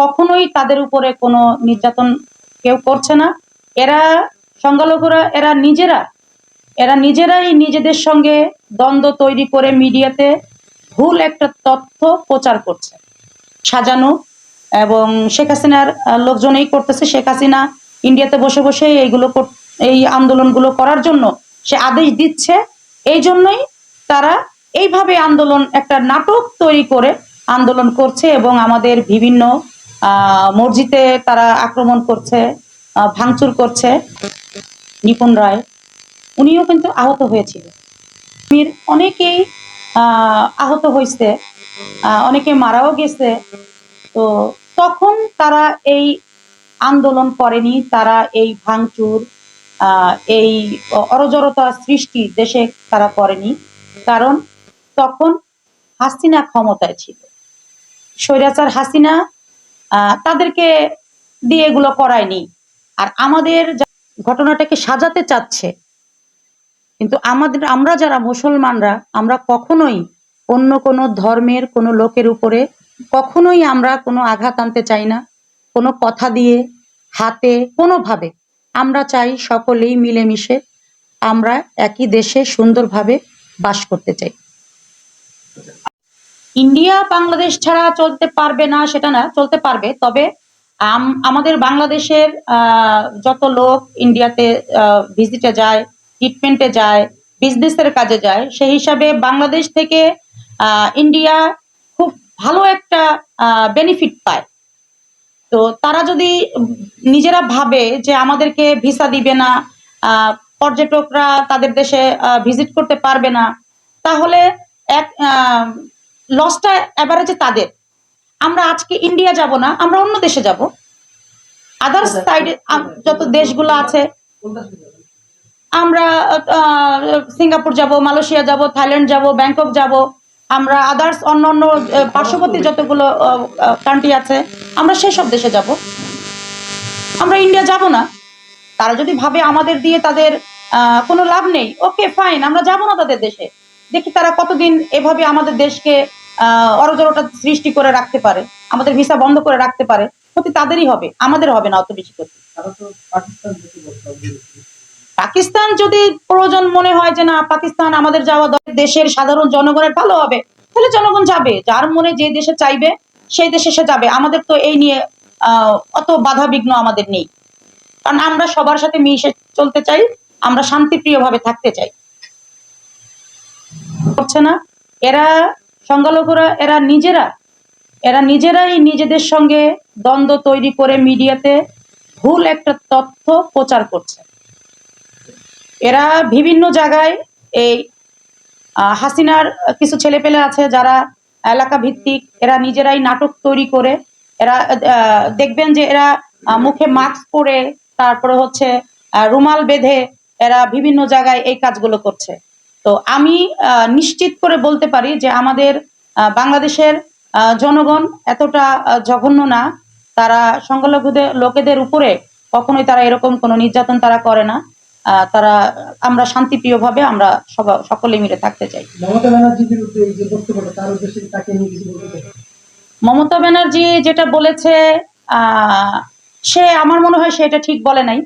কখনোই তাদের উপরে কোনো নির্যাতন কেউ করছে না। এরা সংখ্যালঘুরা, এরা নিজেরা, এরা নিজেরাই নিজেদের সঙ্গে দ্বন্দ্ব তৈরি করে মিডিয়াতে ভুল একটা তথ্য প্রচার করছে। সাজানো এবং শেখ হাসিনার লোকজনই করতেছে। শেখ হাসিনা ইন্ডিয়াতে বসে বসে এইগুলো এই আন্দোলনগুলো করার জন্য সে আদেশ দিচ্ছে। এই জন্যই তারা এইভাবে আন্দোলন, একটা নাটক তৈরি করে আন্দোলন করছে এবং আমাদের বিভিন্ন মসজিদে তারা আক্রমণ করছে ভাঙচুর করছে। নিপুণ রায় উনিও কিন্তু আহত হয়েছিল। অনেকেই আহ, আহত হয়েছে অনেকে মারাও গেছে। তো তখন তারা এই আন্দোলন করেনি তারা এই ভাঙচুর এই অরজরতা সৃষ্টি দেশে তারা করেনি। কারণ তখন হাসিনা ক্ষমতায় ছিল। স্বৈরাচার হাসিনা তাদেরকে দিয়ে এগুলো করায়নি। আর আমাদের ঘটনাটাকে সাজাতে চাচ্ছে, কিন্তু আমাদের, আমরা যারা মুসলমানরা, আমরা কখনোই অন্য কোনো ধর্মের কোনো লোকের উপরে কখনোই আমরা কোনো আঘাত আনতে চাই না। কোনো কথা দিয়ে, হাতে, কোনোভাবে। আমরা চাই সকলেই মিলেমিশে আমরা একই দেশে সুন্দরভাবে বাস করতে চাই। ইন্ডিয়া বাংলাদেশ ছাড়া চলতে পারবে না, সেটা না, চলতে পারবে। তবে আম- আমাদের বাংলাদেশের যত লোক ইন্ডিয়াতে ভিজিটে যায় ট্রিটমেন্টে যায় বিজনেসের কাজে যায়, সেই হিসাবে বাংলাদেশ থেকে ইন্ডিয়া খুব ভালো একটা বেনিফিট পায়। তো তারা যদি নিজেরা ভাবে যে আমাদেরকে ভিসা দিবে না পর্যটকরা তাদের দেশে ভিজিট করতে পারবে না, তাহলে এক লসটা এবারেজে তাদের। আমরা আজকে ইন্ডিয়া যাব না আমরা অন্য দেশে যাব। আদার্স সাইডে যত দেশগুলো আছে। আমরা আহ, সিঙ্গাপুর যাব মালয়েশিয়া যাব থাইল্যান্ড যাব ব্যাংকক যাব। আমরা আদার্স অন্য অন্য পার্শ্ববর্তী যতগুলো কান্ট্রি আছে আমরা সেসব দেশে যাব। আমরা ইন্ডিয়া যাব না। তারা যদি ভাবে আমাদের দিয়ে তাদের আহ, কোনো লাভ নেই ওকে ফাইন আমরা যাব না তাদের দেশে। দেখি তারা কতদিন এভাবে আমাদের দেশকে আহ, অরজরতা সৃষ্টি করে রাখতে পারে আমাদের ভিসা বন্ধ করে রাখতে পারে ক্ষতি তাদেরই হবে আমাদের হবে না অত বেশি ক্ষতি। পাকিস্তান যদি প্রয়োজন মনে হয় যে না পাকিস্তান আমাদের যাওয়া দেশের সাধারণ জনগণের ভালো হবে তাহলে জনগণ যাবে যার মনে যে দেশে চাইবে সেই দেশে সে যাবে। আমাদের তো এই নিয়ে আহ, অত বাধা বিঘ্ন আমাদের নেই। কারণ আমরা সবার সাথে মিশে চলতে চাই আমরা শান্তিপ্রিয় ভাবে থাকতে চাই। করছে না। এরা সংখ্যালঘুরা, এরা নিজেরা, এরা নিজেরাই নিজেদের সঙ্গে দ্বন্দ্ব তৈরি করে মিডিয়াতে ভুল একটা তথ্য প্রচার করছে। এরা বিভিন্ন জায়গায় এই হাসিনার কিছু ছেলেপেলে আছে যারা এলাকা ভিত্তিক এরা নিজেরাই নাটক তৈরি করে, এরা দেখবেন যে এরা মুখে মাস্ক পরে, তারপরে হচ্ছে রুমাল বেঁধে এরা বিভিন্ন জায়গায় এই কাজগুলো করছে। তো আমি আহ, নিশ্চিত করে বলতে পারি যে আমাদের বাংলাদেশের আহ, জনগণ এতটা জঘন্য না। তারা সংখ্যালঘুদের লোকেদের উপরে কখনোই তারা এরকম কোনো নির্যাতন তারা করে না। আহ, তারা আমরা শান্তিপ্রিয় ভাবে আমরা সকলে মিলে থাকতে চাই। মমতা ব্যানার্জি যেটা বলেছে আহ, সে আমার মনে হয় সে এটা ঠিক বলে নাই।